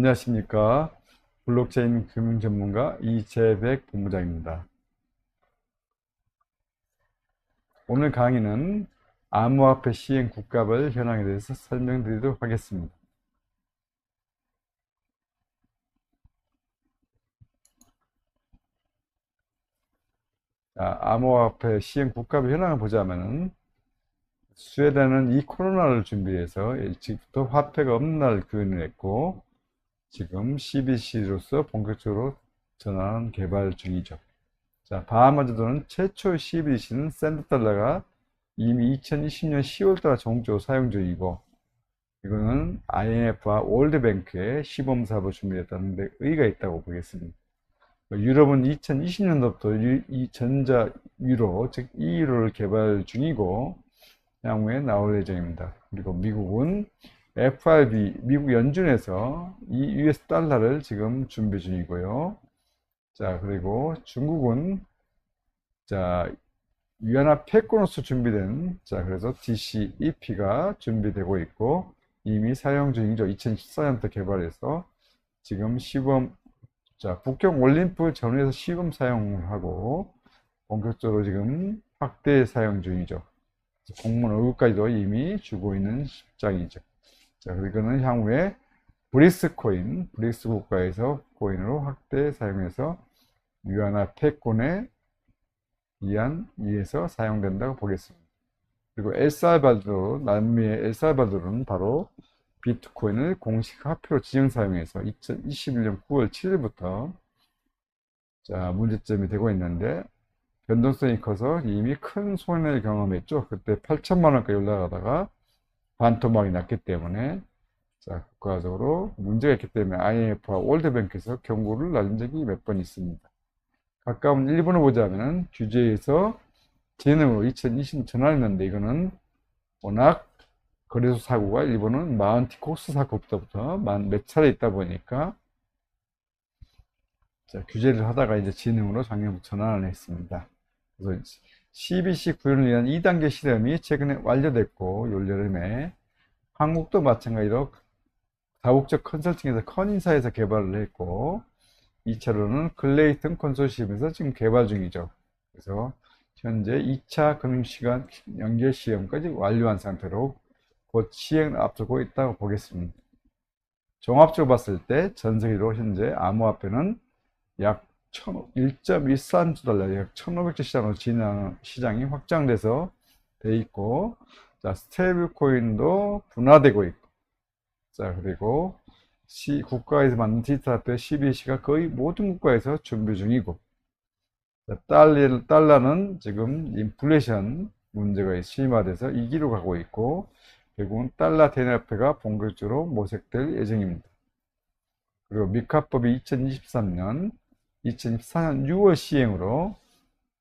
안녕하십니까. 블록체인 금융 전문가 이재백 본부장입니다. 오늘 강의는 암호화폐 시행 국가별 현황에 대해서 설명드리도록 하겠습니다. 자, 암호화폐 시행 국가별 현황을 보자면은 스웨덴은 이 코로나를 준비해서 일찍부터 화폐가 없는 날을 기원했고 지금 CBDC로서 본격적으로 전환 개발 중이죠. 자, 바하마주도는 최초 CBDC는 샌드 달러가 이미 2020년 10월달 종조 사용 중이고 이거는 IMF와 월드뱅크의 시범 사업을 준비했다는 데 의의가 있다고 보겠습니다. 유럽은 2020년도부터 이 전자 유로, 즉 EU로를 개발 중이고 향후에 나올 예정입니다. 그리고 미국은 FRB, 미국 연준에서 이 US 달러를 지금 준비 중이고요. 자, 그리고 중국은 자, 위안화 패권으로서 준비된 자, 그래서 DCEP가 준비되고 있고 이미 사용 중이죠. 2014년부터 개발해서 지금 시범 자, 북경 올림픽 전후에서 시범 사용을 하고 본격적으로 지금 확대 사용 중이죠. 공무원 얼굴까지도 이미 주고 있는 입장이죠. 자, 그리고는 향후에 브리스 코인, 브리스 국가에서 코인으로 확대 사용해서 위안화 패권에 의한 이에서 사용된다고 보겠습니다. 그리고 엘살바도르, 남미의 엘살바도르는 바로 비트코인을 공식 화폐로 지정 사용해서 2021년 9월 7일부터 자, 문제점이 되고 있는데 변동성이 커서 이미 큰 손해를 경험했죠. 그때 8천만 원까지 올라가다가 반토막이 났기 때문에 자, 국가적으로 문제가 있기 때문에 IMF와 월드뱅크에서 경고를 날린 적이 몇 번 있습니다. 가까운 일본을 보자면 규제에서 재능으로 2020년 전환했는데 이거는 워낙 거래소 사고가 일본은 마운티코스 사고부터 몇 차례 있다 보니까 자, 규제를 하다가 이제 진흥으로 작년부터 전환을 했습니다. 그래서 CBC 구현을 위한 2단계 실험이 최근에 완료됐고 올 여름에 한국도 마찬가지로 다국적 컨설팅에서 컨인사에서 개발을 했고 2차로는 글레이튼 컨소시엄에서 지금 개발 중이죠. 그래서 현재 2차 금융시간 연결 시험까지 완료한 상태로 곧 시행 앞두고 있다고 보겠습니다. 종합적으로 봤을 때 전 세계로 현재 암호화폐는 약 1.13조 달러, 약 1,500조 시장으로 진행, 시장이 확장돼서 돼 있고, 자, 스테이블 코인도 분화되고 있고, 자, 그리고 시, 국가에서 만든 디지털 화폐 CBDC가 거의 모든 국가에서 준비 중이고, 자, 달러, 달러는 지금 인플레이션 문제가 심화돼서 2기로 가고 있고, 결국은 달러 대납회가 본격적으로 모색될 예정입니다. 그리고 미카법이 2023년 2014년 6월 시행으로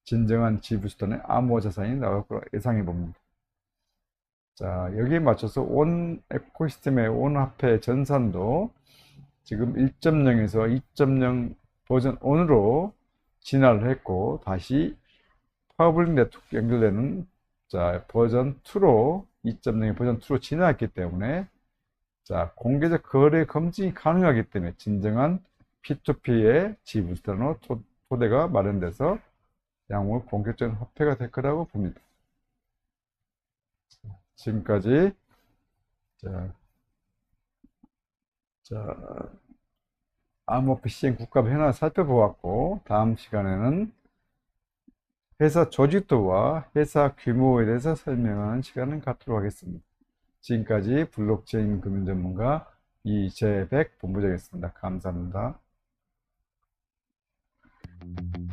진정한 지불수단의 암호 자산이 나올 거라 예상해 봅니다. 자, 여기에 맞춰서 온 에코시스템의 온 화폐 전산도 지금 1.0에서 2.0 버전 1으로 진화를 했고 다시 파워블릭 네트워크 연결되는 자, 버전 2로 2.0의 버전 2로 진화했기 때문에 자, 공개적 거래 검증이 가능하기 때문에 진정한 P2P의 지불수단으로 토대가 마련돼서 향후 본격적인 화폐가 될 거라고 봅니다. 지금까지 자, 자 암호화폐 시행 국가별 현황을 살펴보았고 다음 시간에는 회사 조직도와 회사 규모에 대해서 설명하는 시간을 갖도록 하겠습니다. 지금까지 블록체인 금융 전문가 이재백 본부장이었습니다. 감사합니다. you